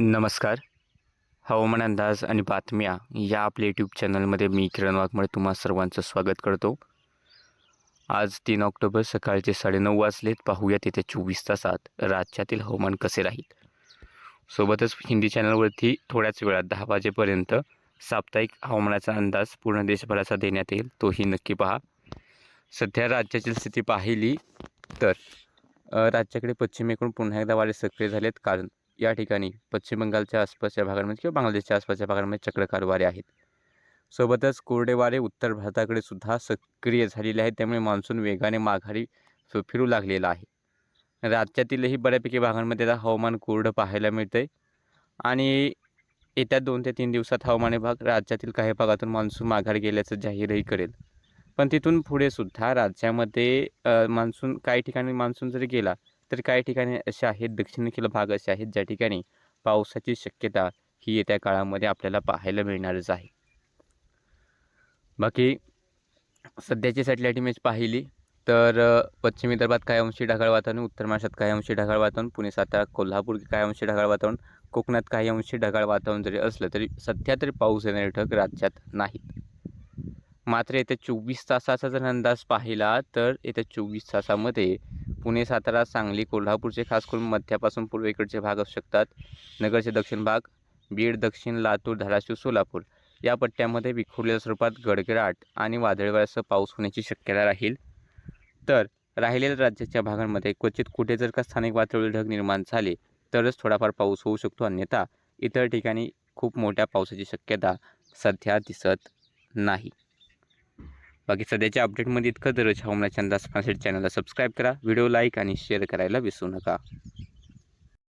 नमस्कार. हवामान अंदाज आणि बातम्या या आपल्या यूट्यूब चॅनलमध्ये मी किरण वाघमळे तुम्हा सर्वांचं स्वागत करतो. आज तीन ऑक्टोबर सकाळचे साडेनऊ वाजलेत. पाहूयात येत्या चोवीस तासात राज्यातील हवामान कसे राहील. सोबतच हिंदी चॅनलवरती थोड्याच वेळात दहा वाजेपर्यंत साप्ताहिक हवामानाचा अंदाज पूर्ण देशभराचा देण्यात येईल. तोही नक्की पहा. सध्या राज्याची स्थिती पाहिली तर राज्याकडे पश्चिमेकडून पुन्हा एकदा वारे सक्रिय झालेत. कारण या ठिकाणी पश्चिम बंगालच्या आसपासच्या भागांमध्ये किंवा बांगलादेशच्या आसपासच्या भागांमध्ये चक्रकार वारे आहेत. सोबतच कोरडे वारे उत्तर भारताकडे सुद्धा सक्रिय झालेले आहेत. त्यामुळे मान्सून वेगाने माघारी फिरू लागलेला आहे. राज्यातीलही बऱ्यापैकी भागांमध्ये आता हवामान कोरडं पाहायला मिळतंय. आणि येत्या दोन ते तीन दिवसात हवामान विभाग राज्यातील काही भागातून मान्सून माघारी गेल्याचं जाहीरही करेल. पण तिथून पुढे सुद्धा राज्यामध्ये मान्सून काही ठिकाणी मान्सून जरी गेला तर काही ठिकाणी असे आहेत दक्षिणेतील भाग असे आहेत ज्या ठिकाणी पावसाची शक्यता ही येत्या काळामध्ये आपल्याला पाहायला मिळणारच आहे. बाकी सध्याची सॅटेलाईट इमेज पाहिली तर पश्चिम विदर्भात काय अंशी ढगाळ वातावरण उत्तर महाराष्ट्रात काही अंशी ढगाळ वातावरण पुणे सातारा कोल्हापूर काही अंशी ढगाळ वातावरण कोकणात काही अंशी ढगाळ वातावरण जरी असलं तरी सध्या तरी पाऊस येणारे ठग राज्यात नाहीत. मात्र येत्या चोवीस तासाचा जर अंदाज पाहिला तर येत्या चोवीस तासामध्ये पुणे सातारा सांगली कोल्हापूरचे खास करून मध्यापासून पूर्वेकडचे भाग असू शकतात. नगरचे दक्षिण भाग बीड दक्षिण लातूर धाराशिव सोलापूर. या पट्ट्यामध्ये विखुरलेल्या स्वरूपात गडगडाट आणि वादळवाऱ्यासह पाऊस होण्याची शक्यता राहील. तर राहिलेल्या राज्याच्या भागांमध्ये क्वचित कुठे जर का स्थानिक वातावरण ढग निर्माण झाले तरच थोडाफार पाऊस होऊ शकतो. अन्यथा इतर ठिकाणी खूप मोठ्या पावसाची शक्यता सध्या दिसत नाही. बाकी सध्याच्या अपडेटमध्ये इतकं दररोज हवामानाच्या अंदाज पाहण्यासाठी चॅनलला सबस्क्राईब करा. व्हिडिओ लाईक आणि शेअर करायला विसरू नका.